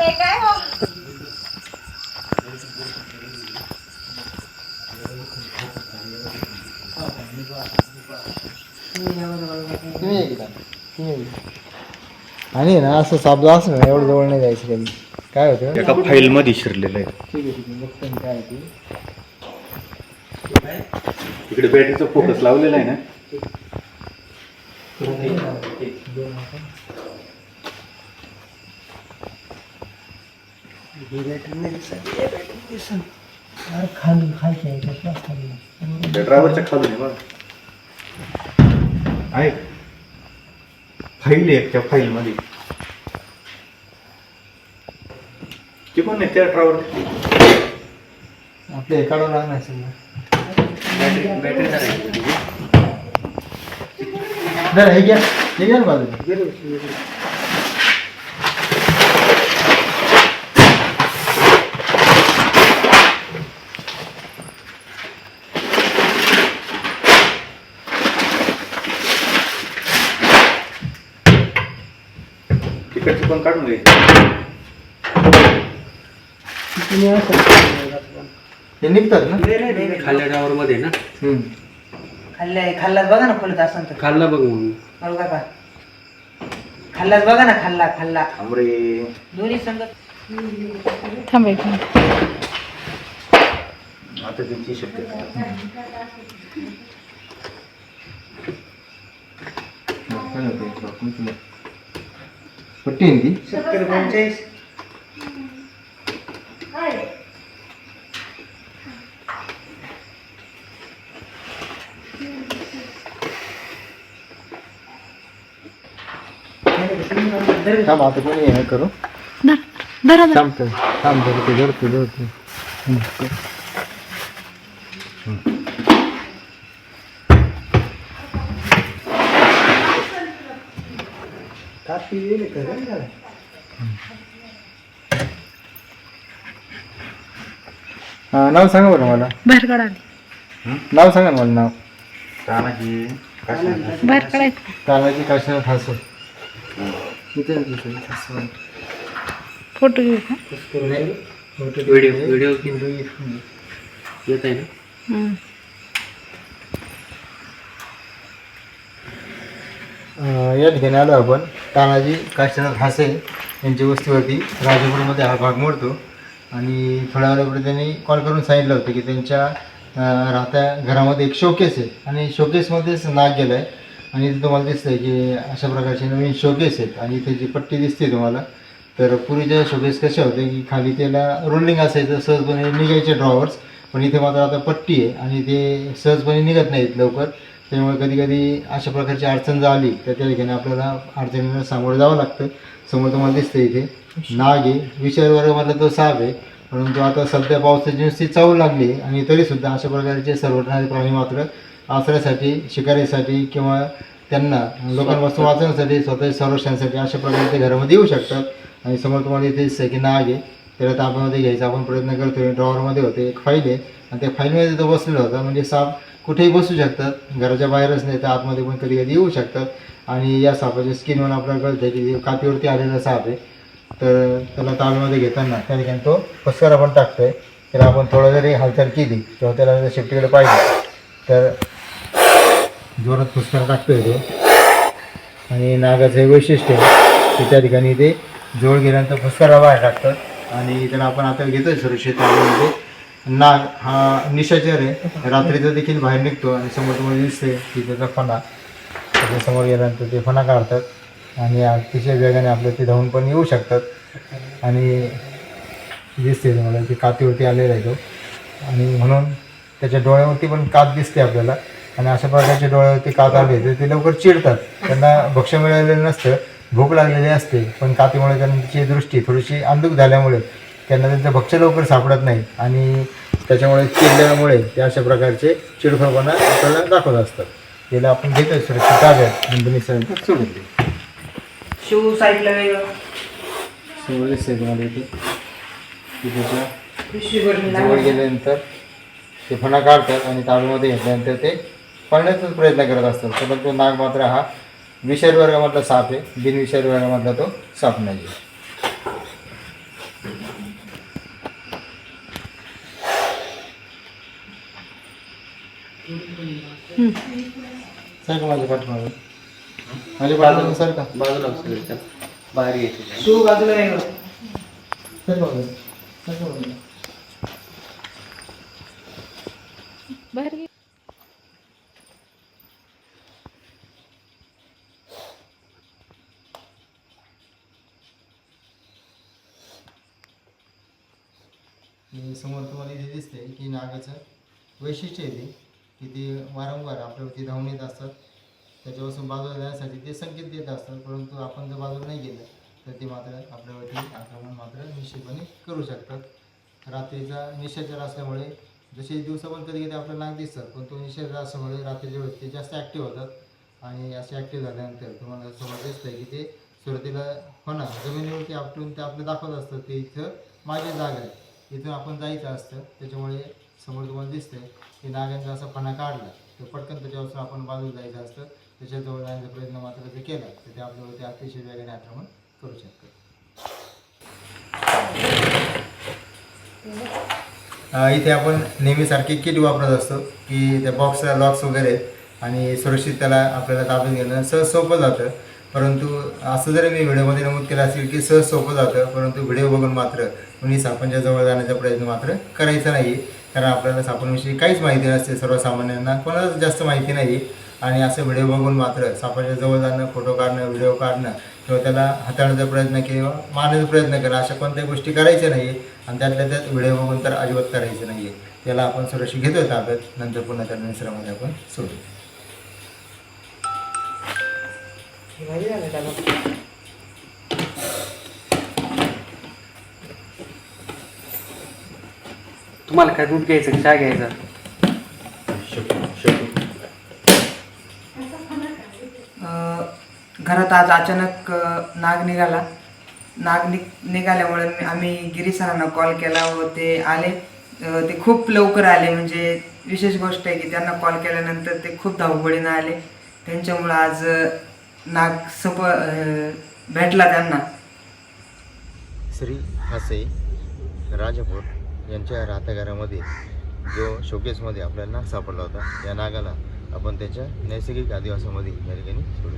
काय हो आणि ना असं साप असं ना एवढं जवळ नाही जायचं कधी काय होतं एका फाईल मध्ये शिरलेलं आहे. ठीक आहे ठीक आहे बघतो मी काय आहे इकडे बॅटरीचा फोकस लावलेला आहे ना? खाली कसं असतं त्या ड्रायव्हरच्या खालून आहे बघा. आहे. फाईल आहे त्या फाईल मध्ये. ते पण आहे त्या ड्रायव्हर आपले काढून लागणार समजा जरा हे घ्या. हे घ्या ना बाजूला. पण काढून घ्यायचे. हे निघतात ना? खाल्ल्या ड्रावर मध्ये ना? हम्म. खाल्ल्या खाल्लाच बघा ना खोलत असं तर. खाल्ला बघ म्हणून बघा का? खाल्लाच बघा ना खाल्ला खाल्ला. थांबरे दोन्ही संगत थांब एक मिनिट. आता त्यांची शक्यता. काय हे तुला. पट्टी आहे ती सत्तर पंचेचाळीस थांब आता कोणी हे करू धर धरा धरा. थांब थांब हा, नाव सांगा बरं मला. बाहेर काढाली नाव सांगा ना मला नाव. तानाजी काशीनाथ. बाहेर काढायचं तानाजी काशीनाथ हसो फोटो घेऊ का? व्हिडिओ व्हिडिओ येत आहे ना? हम्म. या ठिकाणी आलो आपण. तानाजी काशीनाथ हासे यांच्या वस्तीवरती राजापूरमध्ये हा भाग मोडतो. आणि थोड्या वेळापूर्वी त्यांनी कॉल करून सांगितलं होतं की त्यांच्या राहत्या घरामध्ये एक शोकेस आहे. आणि शोकेसमध्येच नाग गेलं आहे आणि इथे तुम्हाला दिसतंय की अशा प्रकारचे नवीन शोकेस आहेत. आणि इथे जी पट्टी दिसते तुम्हाला तर पूर्वीच्या शोकेस कशा होते की खाली त्याला रोलिंग असायचं सहजपणे निघायचे ड्रॉवर्स पण इथे मात्र आता पट्टी आहे आणि ते सहजपणे निघत नाहीत लवकर. त्यामुळे कधी कधी अशा प्रकारची अडचण झाली आली तर त्या ठिकाणी आपल्याला अडचणींना सामोरं जावं लागतं. समोर तुम्हाला दिसतं इथे. नाग आहे. विषय वर्गामधला तो साप आहे. परंतु आता सध्या पावसाची नुसती चावू लागली आणि तरीसुद्धा अशा प्रकारचे सर्वटणारे प्राणी मात्र आसऱ्यासाठी शिकारीसाठी किंवा त्यांना लोकांपासून वाचवण्यासाठी स्वतःच्या संरक्षणासाठी अशा प्रकारे ते घरामध्ये येऊ शकतात. आणि समोर तुम्हाला इथे दिसतं की नाग आहे. त्याला ताब्यामध्ये घ्यायचा आपण प्रयत्न करतोय. ड्रॉवरमध्ये होते. एक फाईल आहे. आणि त्या फाईलमध्ये तो बसलेला होता. म्हणजे साप कुठेही बसू शकतात. घराच्या बाहेरच नाही तर आतमध्ये पण कधी कधी येऊ शकतात. आणि या सापाच्या स्किनवर आपल्याला कळतं की कातीवरती आलेला साप आहे. तर त्याला ताब्यामध्ये घेताना त्या ठिकाणी तो फस्कर आपण आहे त्याला आपण थोडं जरी हालचाल केली किंवा त्याला जर शेपटीकडे पाहिजे तर जोरात पुस्करा टाकतो आहे तो. आणि नागाचं हे वैशिष्ट्य आहे की त्या ठिकाणी ते जोड गेल्यानंतर फुसकारा बाहेर टाकतात. आणि त्याला आपण आता घेतो सुरक्षित ताब्यामध्ये नाग हा निशाचर आहे. रात्रीचा देखील बाहेर निघतो आणि समोर तुम्हाला दिसते की त्याचा फणा. त्याच्यासमोर गेल्यानंतर ते फणा काढतात आणि अतिशय वेगाने आपल्या ते धावून पण येऊ शकतात. आणि दिसते तुम्हाला ते कातीवरती आलेला आहे तो. आणि म्हणून त्याच्या डोळ्यावरती पण कात दिसते आपल्याला. आणि अशा प्रकारच्या डोळ्यावरती कात आले तर ते लवकर चिडतात. त्यांना भक्ष्य मिळालेलं नसतं भूक लागलेली असते. पण कातीमुळे त्यांची दृष्टी थोडीशी अंधुक झाल्यामुळे त्यांना त्यांचं भक्ष्य लवकर सापडत नाही आणि त्याच्यामुळे चिडल्यामुळे ते अशा प्रकारचे चिडखोरपणा आपल्याला दाखवत असतात. त्याला आपण घेतोय सुरक्षित ताब्यात. नंदिनी सर सोडून दे शिव साईडला वेगळं त्याच्याजवळ गेल्यानंतर ते फणा काढतात आणि ताळूमध्ये घेतल्यानंतर ते पळण्याचाच प्रयत्न करत असतात. परंतु नाग मात्र हा विषारी वर्गामधला साप आहे. बिनविषारी वर्गामधला तो साप नाही आहे माझ्या पाठीमागं. माझ्या पाठीमागं सारखा. बाजूला असेल त्या. बाहेर येते बाजूला. बाहेर घे. की समोर तुम्हाला इथे दिसते की नागाचं वैशिष्ट्य आहे ते. की ते वारंवार आपल्यावरती धावून येत असतात त्याच्यापासून बाजूला जाण्यासाठी ते संकेत देत असतात परंतु आपण जर बाजूला नाही गेलं तर ते मात्र आपल्यावरती आक्रमण मात्र निश्चितपणे करू शकतात. रात्रीचा निशाचर असल्यामुळे जसे दिवसा पण कधी कधी आपल्याला नाग दिसतात पण तो निशाचर असल्यामुळे रात्रीच्या वेळेस ते जास्त ॲक्टिव्ह होतात. आणि असे ॲक्टिव्ह झाल्यानंतर तुम्हाला समोर दिसतं की ते सुरुवातीला होणार. जमिनीवरती आपटून ते आपलं दाखवत असतं ते इथं माझी जागा आहे. इथून आपण जायचं असतं त्याच्यामुळे समोर तुम्हाला दिसतंय की नागांचा असा फणा काढला. तर पटकन त्याच्यावर आपण बाजूला जायचं असतं. त्याच्याजवळ जाण्याचा प्रयत्न मात्र जर केला. तर ते आपल्यावरती अतिशय वेगाने आक्रमण करू शकतात इथे आपण नेहमीसारखे किट वापरत असतो की त्या बॉक्सला लॉक्स वगैरे आणि सुरक्षित त्याला आपल्याला ताब्यात घेणं सहज सोपं जातं. परंतु असं जरी मी व्हिडिओमध्ये नमूद केलं असेल की सहज सोपं जातं परंतु व्हिडिओ बघून मात्र कुणी सापांच्या जवळ जाण्याचा प्रयत्न मात्र करायचा नाही. कारण आपल्याला सापांविषयी काहीच माहिती नसते सर्वसामान्यांना कोणालाच जास्त माहिती नाही. आणि असं व्हिडिओ बघून मात्र सापाच्या जवळ जाणं फोटो काढणं व्हिडिओ काढणं किंवा त्याला हाताळण्याचा प्रयत्न किंवा मारण्याचा प्रयत्न करणं अशा कोणत्याही गोष्टी करायच्या नाही. आणि त्यातल्या त्यात व्हिडिओ बघून तर अजिबात करायचं नाही आहे त्याला आपण सुरक्षित घेतो ताब्यात. नंतर पुन्हा त्या निसर्गामध्ये आपण सोडू. झालं. तुम्हाला काय दूध घ्यायचं का चहा घ्यायचा? घरात आज अचानक अं, नाग निघाला. नाग नि निघाल्यामुळे मी- आम्ही गिरी सरांना कॉल केला व ते आले. अं, ते खूप लवकर आले म्हणजे विशेष गोष्ट आहे की त्यांना कॉल केल्यानंतर ते खूप धावपळीनं आले. त्यांच्यामुळं आज अं, नाग सप भेटला त्यांना. श्री हासे राजपूर यांच्या राहत्याघरामध्ये जो शोकेसमध्ये आपल्याला नाग सापडला होता या नागाला आपण त्याच्या नैसर्गिक आदिवासामध्ये या ठिकाणी सोडू